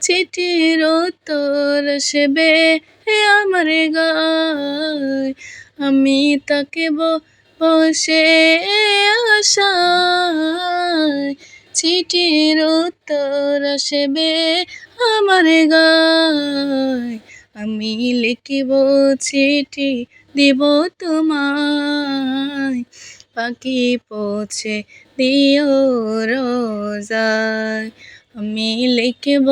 চিঠির উত্তর সেবে আমার গায়। আমি তাকে বসে আশায়। চিঠির উত্তর সেবে আমার গায়। আমি লিখিব চিঠি দিব তোমায়। পাখি পৌঁছে দিও রোজায়। আমি লিখব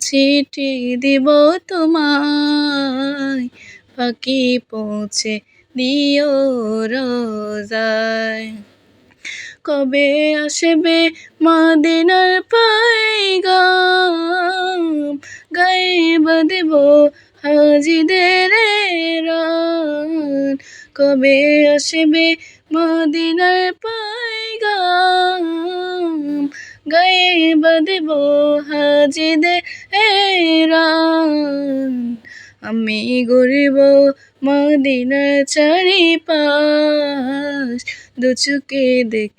চিঠি দিব তোমায়? পাখি পৌঁছে দিও রোজায়। কবে আসবে মদিনার পাইগাম? গায়ে বাঁধব হাজিদের রান কবে আসবে মদিনার পাইগাম? বাঁধব হাজিদে রান আমি গরিব মদিনা চারিপাশ দুচুকে দেখে